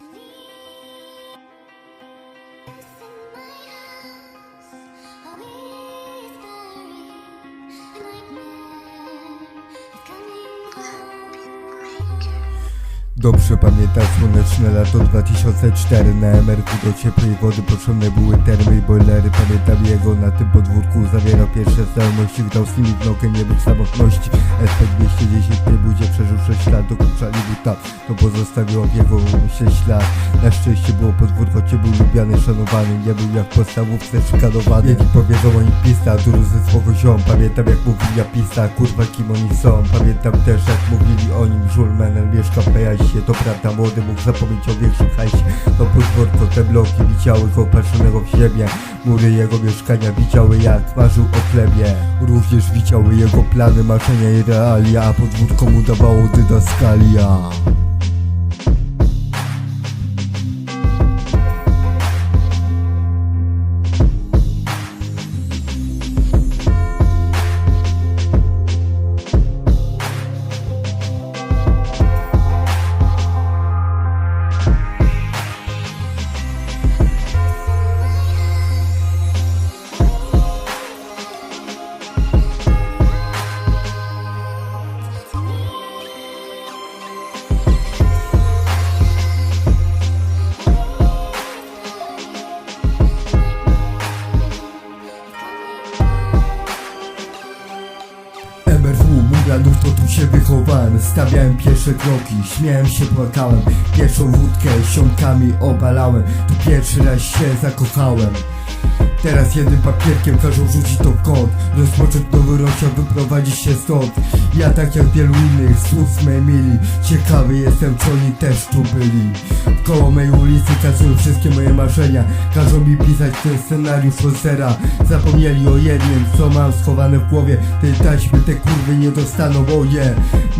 me. Dobrze pamiętam słoneczne lato 2004 Na emerku do ciepłej wody potrzebne były termy i boilery. Pamiętam jego na tym podwórku. Zawierał pierwsze znajomości. Dał z nimi w nogę nie być samotności. SP210 nie budzie przeżył 6 lat. Dokuczali buta To pozostawiło w jego umyśle ślad Na szczęście było podwórko Cię był lubiany, szanowany Nie był jak w podstawówce szykanowany Jedni powiedzą o nim pista, drudzy słowo ziom. Pamiętam jak mówili ja pisa, kurwa kim oni są. Pamiętam też jak mówili o nim. Żul Menel mieszka w To prawda młody mógł zapomnieć o większym hajsie. To podwórko, te bloki widziały go patrzonego w siebie Mury jego mieszkania widziały jak marzył o chlebie. Również widziały jego plany, marzenia i realia A podwórko mu dawało dydaskalia Muranów to tu się wychowałem Stawiałem pierwsze kroki, śmiałem się, płakałem. Pierwszą wódkę siąkami obalałem. Tu pierwszy raz się zakochałem Teraz jednym papierkiem każą rzucić to w kąt. Rozpocząć nowy rozdział, wyprowadzić się stąd. Ja tak jak wielu innych z ust mej mili. Ciekawy jestem, czy oni też tu byli. Koło mej ulicy kazują wszystkie moje marzenia. Każą mi pisać ten scenariusz od Zapomnieli o jednym, co mam schowane w głowie. Tej taśmy te kurwy nie dostaną, bo je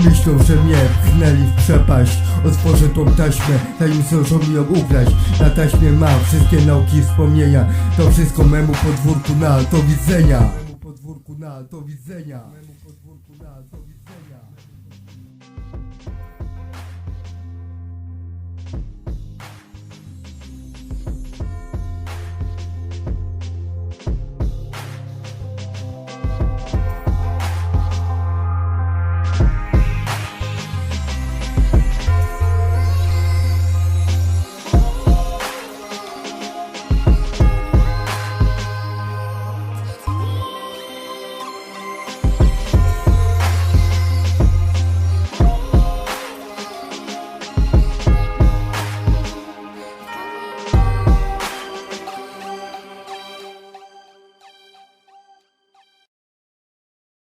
Myślą, że mnie pchnęli w przepaść. Otworzę tą taśmę, zanim zdążą mi ją ukraść. Na taśmie mam wszystkie nauki i wspomnienia. To wszystko memu podwórku na do widzenia. Memu podwórku na do widzenia. Memu podwórku na do widzenia